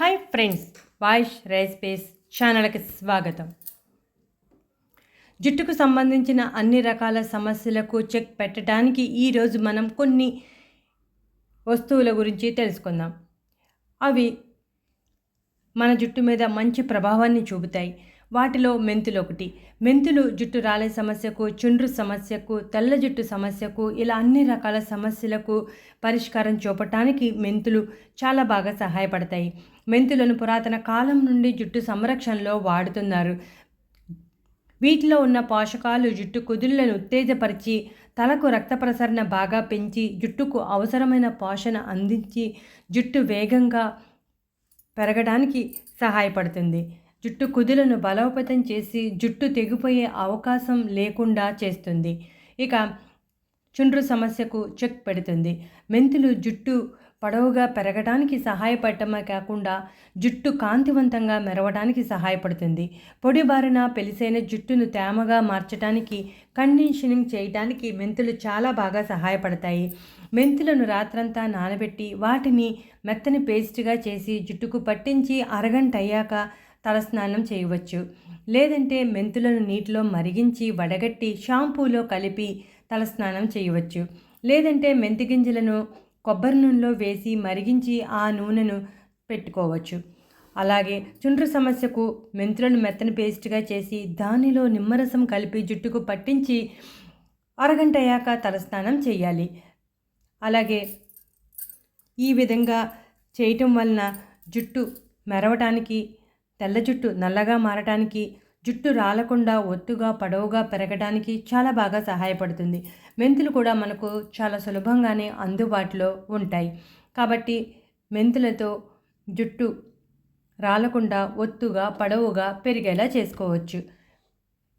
Hi friends వాయిష్ rice ఛానల్కి స్వాగతం. జుట్టుకు సంబంధించిన అన్ని రకాల సమస్యలకు చెక్ పెట్టడానికి ఈరోజు మనం కొన్ని వస్తువుల గురించి తెలుసుకుందాం. అవి మన జుట్టు మీద మంచి ప్రభావాన్ని చూపుతాయి. వాటిలో మెంతులు ఒకటి మెంతులు జుట్టు రాలే సమస్యకు చుండ్రు సమస్యకు తెల్ల జుట్టు సమస్యకు ఇలా అన్ని రకాల సమస్యలకు పరిష్కారం చూపటానికి మెంతులు చాలా బాగా సహాయపడతాయి. మెంతులను పురాతన కాలం నుండి జుట్టు సంరక్షణలో వాడుతున్నారు. వీటిలో ఉన్న పోషకాలు జుట్టు కుదుళ్ళను ఉత్తేజపరిచి తలకు రక్త ప్రసరణ బాగా పెంచి జుట్టుకు అవసరమైన పోషణ అందించి జుట్టు వేగంగా పెరగడానికి సహాయపడుతుంది. జుట్టు కుదులను బలోపేతం చేసి జుట్టు తెగిపోయే అవకాశం లేకుండా చేస్తుంది. ఇక చుండ్రు సమస్యకు చెక్ పెడుతుంది. మెంతులు జుట్టు పొడవుగా పెరగడానికి సహాయపడటమే కాకుండా జుట్టు కాంతివంతంగా మెరవడానికి సహాయపడుతుంది. పొడి బారిన పెలిసైన జుట్టును తేమగా మార్చడానికి కండిషనింగ్ చేయడానికి మెంతులు చాలా బాగా సహాయపడతాయి. మెంతులను రాత్రంతా నానబెట్టి వాటిని మెత్తని పేస్ట్గా చేసి జుట్టుకు పట్టించి అరగంట అయ్యాక తలస్నానం చేయవచ్చు. లేదంటే మెంతులను నీటిలో మరిగించి వడగట్టి షాంపూలో కలిపి తలస్నానం చేయవచ్చు. లేదంటే మెంతి గింజలను కొబ్బరి నూనెలో వేసి మరిగించి ఆ నూనెను పెట్టుకోవచ్చు. అలాగే చుండ్రు సమస్యకు మెంతులను మెత్తని పేస్ట్గా చేసి దానిలో నిమ్మరసం కలిపి జుట్టుకు పట్టించి అరగంట అయ్యాక తలస్నానం చేయాలి. అలాగే ఈ విధంగా చేయటం వలన జుట్టు మెరవటానికి తెల్ల జుట్టు నల్లగా మారటానికి జుట్టు రాలకుండా ఒత్తుగా పొడవుగా పెరగడానికి చాలా బాగా సహాయపడుతుంది. మెంతులు కూడా మనకు చాలా సులభంగానే అందుబాటులో ఉంటాయి. కాబట్టి మెంతులతో జుట్టు రాలకుండా ఒత్తుగా పొడవుగా పెరిగేలా చేసుకోవచ్చు.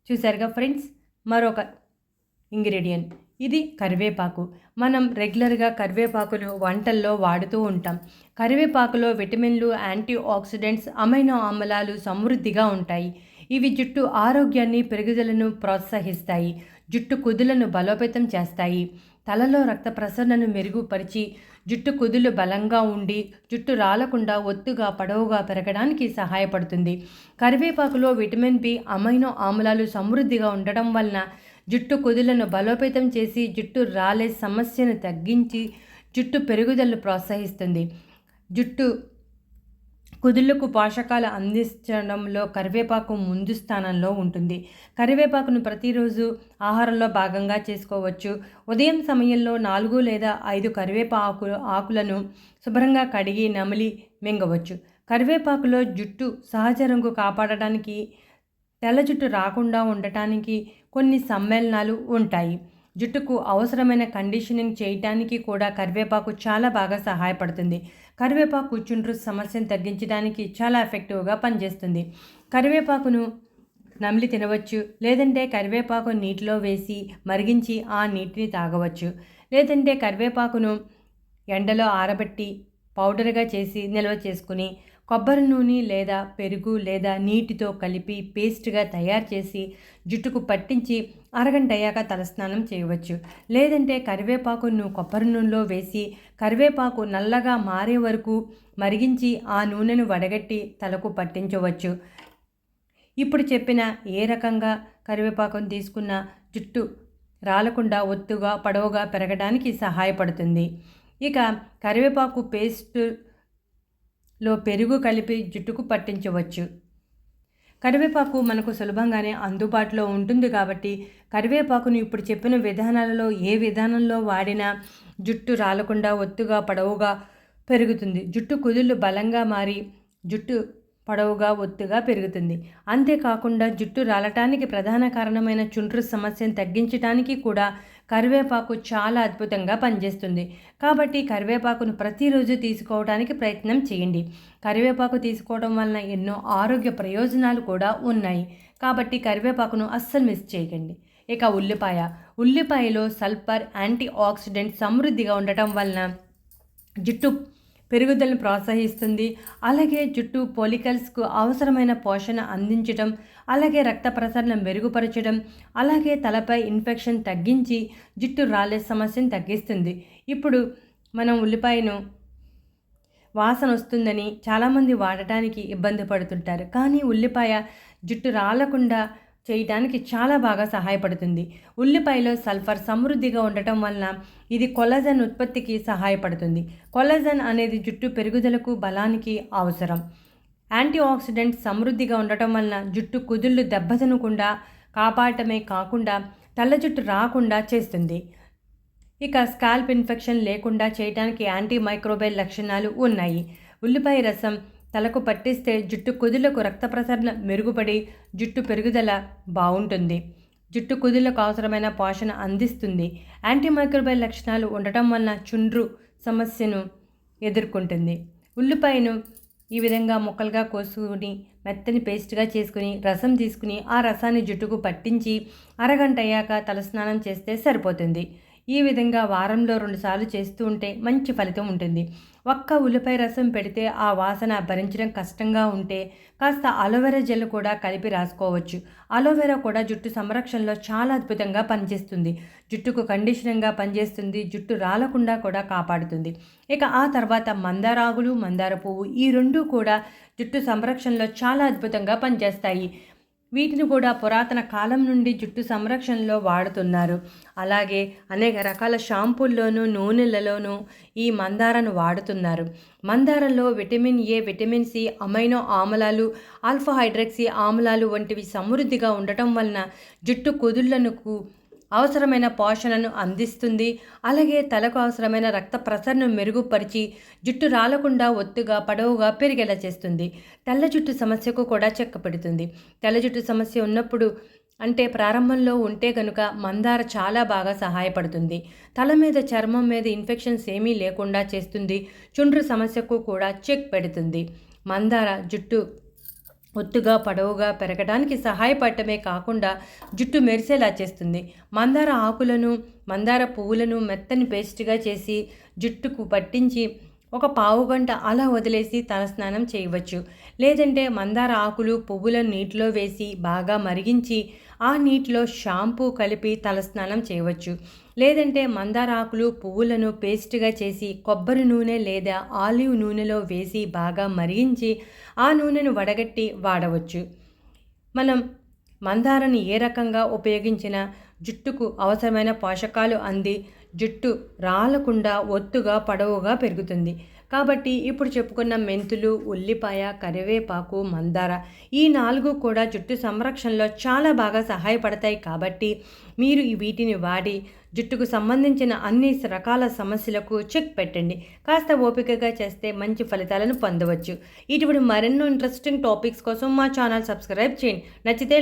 చూసారుగా ఫ్రెండ్స్? మరొక ఇంగ్రీడియంట్. ఇది కరివేపాకు. మనం రెగ్యులర్గా కరివేపాకును వంటల్లో వాడుతూ ఉంటాం. కరివేపాకులో విటమిన్లు యాంటీ ఆక్సిడెంట్స్ అమైనో ఆమ్లాలు సమృద్ధిగా ఉంటాయి. ఇవి జుట్టు ఆరోగ్యాన్ని పెరుగుదలను ప్రోత్సహిస్తాయి. జుట్టు కుదులను బలోపేతం చేస్తాయి. తలలో రక్త ప్రసరణను మెరుగుపరిచి జుట్టు కుదులు బలంగా ఉండి జుట్టు రాలకుండా ఒత్తుగా పొడవుగా పెరగడానికి సహాయపడుతుంది. కరివేపాకులో విటమిన్ బి అమైనో ఆమ్లాలు సమృద్ధిగా ఉండటం వలన జుట్టు కుదులను బలోపేతం చేసి జుట్టు రాలే సమస్యను తగ్గించి జుట్టు పెరుగుదలను ప్రోత్సహిస్తుంది. జుట్టు కుదుళ్ళకు పోషకాలు అందించడంలో కరివేపాకు ముందు స్థానంలో ఉంటుంది. కరివేపాకును ప్రతిరోజు ఆహారంలో భాగంగా చేసుకోవచ్చు. ఉదయం సమయంలో నాలుగు లేదా ఐదు కరివేపాకు ఆకులను శుభ్రంగా కడిగి నమిలి మింగవచ్చు. కరివేపాకులో జుట్టు సహజ రంగు కాపాడడానికి తెల్ల జుట్టు రాకుండా ఉండటానికి కొన్ని సమ్మేళనాలు ఉంటాయి. జుట్టుకు అవసరమైన కండిషనింగ్ చేయటానికి కూడా కరివేపాకు చాలా బాగా సహాయపడుతుంది. కరివేపాకు చుండ్రు సమస్యను తగ్గించడానికి చాలా ఎఫెక్టివ్గా పనిచేస్తుంది. కరివేపాకును నమిలి తినవచ్చు లేదంటే కరివేపాకు నీటిలో వేసి మరిగించి ఆ నీటిని తాగవచ్చు. లేదంటే కరివేపాకును ఎండలో ఆరబెట్టి పౌడర్గా చేసి నిల్వ చేసుకుని కొబ్బరి నూనె లేదా పెరుగు లేదా నీటితో కలిపి పేస్ట్గా తయారు చేసి జుట్టుకు పట్టించి అరగంట అయ్యాక తలస్నానం చేయవచ్చు. లేదంటే కరివేపాకును కొబ్బరి నూనెలో వేసి కరివేపాకు నల్లగా మారే వరకు మరిగించి ఆ నూనెను వడగట్టి తలకు పట్టించవచ్చు. ఇప్పుడు చెప్పిన ఏ రకంగా కరివేపాకును తీసుకున్న జుట్టు రాలకుండా ఒత్తుగా పొడవుగా పెరగడానికి సహాయపడుతుంది. ఇక కరివేపాకు పేస్ట్ లో పెరుగు కలిపి జుట్టుకు పట్టించవచ్చు. కరివేపాకు మనకు సులభంగానే అందుబాటులో ఉంటుంది కాబట్టి కరివేపాకును ఇప్పుడు చెప్పిన విధానాలలో ఏ విధానంలో వాడినా జుట్టు రాలకుండా ఒత్తుగా పొడవుగా పెరుగుతుంది. జుట్టు కుదుళ్ళు బలంగా మారి జుట్టు పొడవుగా ఒత్తుగా పెరుగుతుంది. అంతేకాకుండా జుట్టు రాలటానికి ప్రధాన కారణమైన చుండ్రు సమస్యను తగ్గించడానికి కూడా కరివేపాకు చాలా అద్భుతంగా పనిచేస్తుంది. కాబట్టి కరివేపాకును ప్రతిరోజు తీసుకోవడానికి ప్రయత్నం చేయండి. కరివేపాకు తీసుకోవడం వలన ఎన్నో ఆరోగ్య ప్రయోజనాలు కూడా ఉన్నాయి. కాబట్టి కరివేపాకును అస్సలు మిస్ చేయకండి. ఇక ఉల్లిపాయ. ఉల్లిపాయలో సల్ఫర్ యాంటీ ఆక్సిడెంట్ సమృద్ధిగా ఉండటం వలన జుట్టు పెరుగుదలను ప్రోత్సహిస్తుంది. అలాగే జుట్టు పొలికల్స్కు అవసరమైన పోషణ అందించడం అలాగే రక్త ప్రసరణ మెరుగుపరచడం అలాగే తలపై ఇన్ఫెక్షన్ తగ్గించి జుట్టు రాలే సమస్యను తగ్గిస్తుంది. ఇప్పుడు మనం ఉల్లిపాయను వాసన వస్తుందని చాలామంది వాడటానికి ఇబ్బంది పడుతుంటారు. కానీ ఉల్లిపాయ జుట్టు రాలకుండా చేయడానికి చాలా బాగా సహాయపడుతుంది. ఉల్లిపాయలో సల్ఫర్ సమృద్ధిగా ఉండటం వలన ఇది కొలజన్ ఉత్పత్తికి సహాయపడుతుంది. కొలజన్ అనేది జుట్టు పెరుగుదలకు బలానికి అవసరం. యాంటీ ఆక్సిడెంట్ సమృద్ధిగా ఉండటం వలన జుట్టు కుదుళ్ళు దెబ్బతినకుండా కాపాడటమే కాకుండా తల్ల జుట్టు రాకుండా చేస్తుంది. ఇక స్కాల్ప్ ఇన్ఫెక్షన్ లేకుండా చేయడానికి యాంటీ మైక్రోబైల్ లక్షణాలు ఉన్నాయి. ఉల్లిపాయ రసం తలకు పట్టిస్తే జుట్టు కుదులకు రక్త ప్రసరణ మెరుగుపడి జుట్టు పెరుగుదల బాగుంటుంది. జుట్టు కుదులకు అవసరమైన పోషణ అందిస్తుంది. యాంటీమైక్రోబైల్ లక్షణాలు ఉండటం వలన చుండ్రు సమస్యను ఎదుర్కొంటుంది. ఉల్లిపాయను ఈ విధంగా ముక్కలుగా కోసుకుని మెత్తని పేస్ట్గా చేసుకుని రసం తీసుకుని ఆ రసాన్ని జుట్టుకు పట్టించి అరగంట అయ్యాక తలస్నానం చేస్తే సరిపోతుంది. ఈ విధంగా వారంలో రెండుసార్లు చేస్తూ ఉంటే మంచి ఫలితం ఉంటుంది. ఒక్క ఉల్లిపాయ రసం పెడితే ఆ వాసన భరించడం కష్టంగా ఉంటే కాస్త అలోవెరా జెల్ కూడా కలిపి రాసుకోవచ్చు. అలోవెరా కూడా జుట్టు సంరక్షణలో చాలా అద్భుతంగా పనిచేస్తుంది. జుట్టుకు కండిషనింగ్గా పనిచేస్తుంది. జుట్టు రాలకుండా కూడా కాపాడుతుంది. ఇక ఆ తర్వాత మందారాగులు మందార పువ్వు ఈ రెండు కూడా జుట్టు సంరక్షణలో చాలా అద్భుతంగా పనిచేస్తాయి. వీటిని కూడా పురాతన కాలం నుండి జుట్టు సంరక్షణలో వాడుతున్నారు. అలాగే అనేక రకాల షాంపూల్లోనూ నూనెలలోనూ ఈ మందారను వాడుతున్నారు. మందారంలో vitamin A vitamin C amino ఆమ్లాలు ఆల్ఫాహైడ్రక్సీ ఆమ్లాలు వంటివి సమృద్ధిగా ఉండటం వలన జుట్టు కుదుళ్ళకు అవసరమైన పోషణను అందిస్తుంది. అలాగే తలకు అవసరమైన రక్త ప్రసరణను మెరుగుపరిచి జుట్టు రాలకుండా ఒత్తుగా పొడవుగా పెరిగేలా చేస్తుంది. తెల్ల జుట్టు సమస్యకు కూడా చెక్క పెడుతుంది తెల్ల జుట్టు సమస్య ఉన్నప్పుడు అంటే ప్రారంభంలో ఉంటే కనుక మందార చాలా బాగా సహాయపడుతుంది. తల మీద చర్మం మీద ఇన్ఫెక్షన్స్ ఏమీ లేకుండా చేస్తుంది. చుండ్రు సమస్యకు కూడా చెక్ పెడుతుంది. మందార జుట్టు ఒత్తుగా పొడవుగా పెరగడానికి సహాయపడటమే కాకుండా జుట్టు మెరిసేలా చేస్తుంది. మందార ఆకులను మందార పువ్వులను మెత్తని పేస్ట్గా చేసి జుట్టుకు పట్టించి ఒక పావు గంట అలా వదిలేసి తలస్నానం చేయవచ్చు. లేదంటే మందార ఆకులు పువ్వులను నీటిలో వేసి బాగా మరిగించి ఆ నీటిలో షాంపూ కలిపి తలస్నానం చేయవచ్చు. లేదంటే మందార ఆకులు పువ్వులను పేస్ట్గా చేసి కొబ్బరి నూనె లేదా ఆలివ్ నూనెలో వేసి బాగా మరిగించి ఆ నూనెను వడగట్టి వాడవచ్చు. మనం మందారని ఏ రకంగా ఉపయోగించినా జుట్టుకు అవసరమైన పోషకాలు అంది జుట్టు రాలకుండా ఒత్తుగా పొడవుగా పెరుగుతుంది. కాబట్టి ఇప్పుడు చెప్పుకున్న మెంతులు ఉల్లిపాయ కరివేపాకు మందార ఈ నాలుగు కూడా జుట్టు సంరక్షణలో చాలా బాగా సహాయపడతాయి. కాబట్టి మీరు వీటిని వాడి జుట్టుకు సంబంధించిన అన్ని రకాల సమస్యలకు చెక్ పెట్టండి. కాస్త ఓపికగా చేస్తే మంచి ఫలితాలను పొందవచ్చు. ఇటువంటి మరెన్నో ఇంట్రెస్టింగ్ టాపిక్స్ కోసం మా ఛానల్ సబ్స్క్రైబ్ చేయండి. నచ్చితే